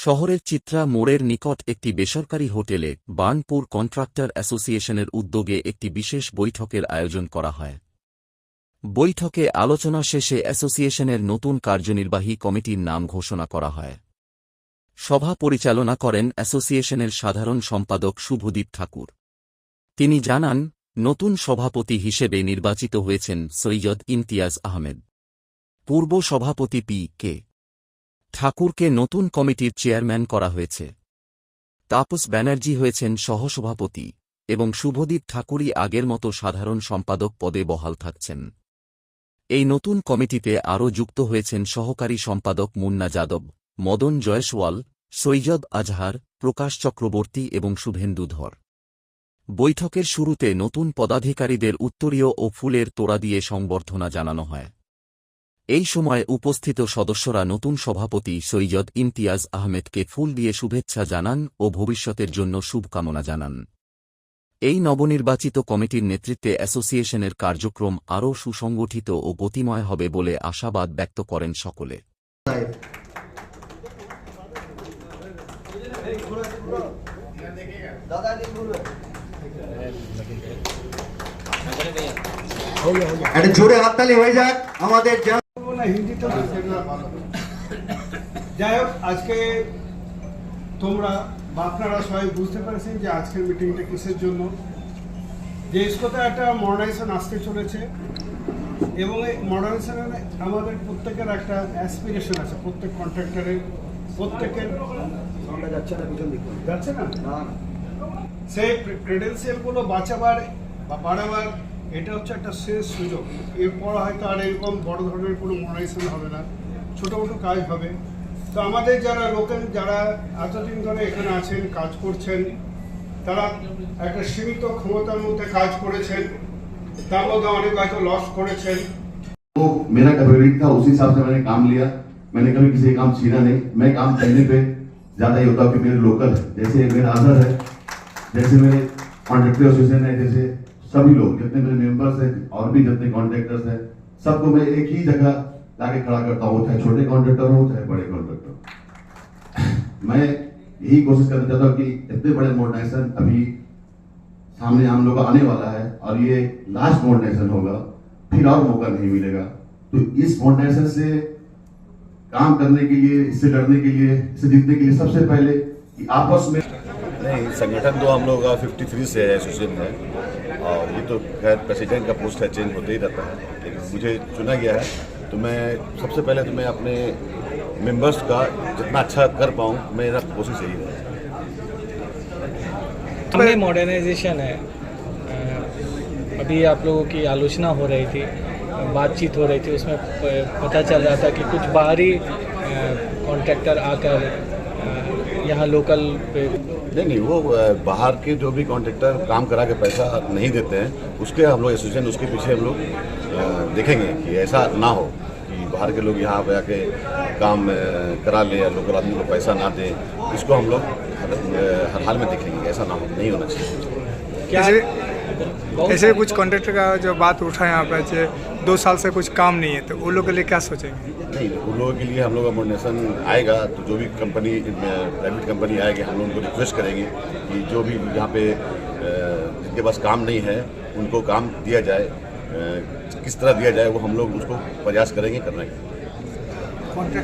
শহরের চিত্রা মোড়ের নিকট একটি বেসরকারি হোটেলে বার্নপুর কন্ট্রাক্টর অ্যাসোসিয়েশনের উদ্যোগে একটি বিশেষ বৈঠকের আয়োজন করা হয়। বৈঠকে আলোচনা শেষে অ্যাসোসিয়েশনের নতুন কার্যনির্বাহী কমিটির নাম ঘোষণা করা হয়। সভা পরিচালনা করেন অ্যাসোসিয়েশনের সাধারণ সম্পাদক শুভদীপ ঠাকুর। তিনি জানান, নতুন সভাপতি হিসেবে নির্বাচিত হয়েছেন সৈয়দ ইমতিয়াজ আহমেদ। পূর্ব সভাপতি পি কে। ঠাকুরকে নতুন কমিটির চেয়ারম্যান করা হয়েছে। তাপস ব্যানার্জি হয়েছেন সহসভাপতি এবং শুভদীপ ঠাকুরই আগের মতো সাধারণ সম্পাদক পদে বহাল থাকছেন। এই নতুন কমিটিতে আরও যুক্ত হয়েছেন সহকারী সম্পাদক মুন্না যাদব, মদন জয়সওয়াল, সৈয়দ আজহার, প্রকাশ চক্রবর্তী এবং শুভেন্দু ধর। বৈঠকের শুরুতে নতুন পদাধিকারীদের উত্তরীয় ও ফুলের তোড়া দিয়ে সংবর্ধনা জানানো হয়। এই সময় উপস্থিত সদস্যরা নতুন সভাপতি সৈয়দ ইমতিয়াজ আহমেদকে ফুল দিয়ে শুভেচ্ছা জানান ও ভবিষ্যতের জন্য শুভকামনা জানান। এই নবনির্বাচিত কমিটির নেতৃত্বে অ্যাসোসিয়েশনের কার্যক্রম আরও সুসংগঠিত ও গতিময় হবে বলে আশাবাদ ব্যক্ত করেন সকলে। জোরে হাততালি হয়ে যাক, আমাদের না হিন্দিতে না, যাই হোক আজকে তোমরা বা আপনারা সবাই বুঝতে পারছেন যে আজকের মিটিংটা কিসের জন্য। যে ইস্কোতে একটা মডার্নাইজেশন আসতে চলেছে এবং এই মডার্নাইজেশনের আমাদের প্রত্যেকের একটা অ্যাসপিরেশন আছে প্রত্যেক কন্ট্রাক্টরের প্রত্যেকের যাচ্ছে না সেই ক্রেডেন্সিয়ালগুলো বাঁচাবার বা বাড়াবার এটা হচ্ছে একটা শেষ সুযোগ এরপর হয়তো আর এরকম বড় ধরনের কোনো মডারেশন হবে না ছোটো মোটো কাজ হবে তো আমাদের যারা লোকাল যারা এতদিন ধরে এখানে আছেন কাজ করছেন তারা একটা সীমিত ক্ষমতার মধ্যে কাজ করেছেন তার মধ্যে অনেক হয়তো লস করেছেন वो मेरा कैपेबिलिटी था उसी हिसाब से मैंने काम लिया मैंने कभी किसी का काम छीना नहीं मैं काम करने पे ज्यादा ये होता कि मेरे लोकल है जैसे मेरा आदर है जैसे मेरे कॉन्ट्रेक्टर एसोसिएशन है जैसे सभी लोग, जितने मेरे मेंबर्स हैं और भी जितने कॉन्ट्रैक्टर्स हैं, सबको मैं एक ही जगह लाके खड़ा करता हूँ, चाहे छोटे कॉन्ट्रैक्टर हो, चाहे बड़े कॉन्ट्रैक्टर मैं यही कोशिश करना चाहता हूँ कि इतने बड़े मॉडर्नाइजेशन अभी सामने हम लोग आने वाला है और ये लास्ट मॉडर्नाइजेशन होगा, फिर और मौका नहीं मिलेगा। तो इस मॉडर्नाइजेशन से काम करने के लिए, इससे लड़ने के लिए, इससे जीतने के लिए सबसे पहले कि आपस में नहीं, संगठन तो हम लोग का 53 से है एसोसिएशन है। और ये तो खैर प्रेसिडेंट का पोस्ट है चेंज होते ही रहता है। लेकिन मुझे चुना गया है तो मैं सबसे पहले तो मैं अपने मेंबर्स का जितना अच्छा कर पाऊँ, मेरा कोशिश यही है। मॉडर्नाइजेशन है। अभी आप लोगों की आलोचना हो रही थी, बातचीत हो रही थी, उसमें पता चल रहा था कि कुछ बाहरी कॉन्ट्रैक्टर आकर यहाँ लोकल पे। नहीं नहीं वो बाहर के जो भी कॉन्ट्रेक्टर काम करा के पैसा नहीं देते हैं उसके हम लोग एसोसिएशन उसके पीछे हम लोग देखेंगे कि ऐसा ना हो कि बाहर के लोग यहाँ पे आके काम करा ले या लोकल आदमी को पैसा ना दें इसको हम लोग हर, हर हाल में देखेंगे ऐसा ना हो नहीं होना चाहिए। क्या ऐसे कुछ कॉन्ट्रेक्टर का जो बात उठा है यहाँ पर दो साल से कुछ काम नहीं है तो उन लोग के लिए क्या सोचेंगे? नहीं उन लोगों के लिए हम लोग का मोडनेशन आएगा तो जो भी कंपनी प्राइवेट कंपनी आएगी हम लोग उनको रिक्वेस्ट करेंगे कि जो भी यहाँ पे जिनके पास काम नहीं है उनको काम दिया जाए किस तरह दिया जाए वो हम लोग उसको प्रयास करेंगे करने का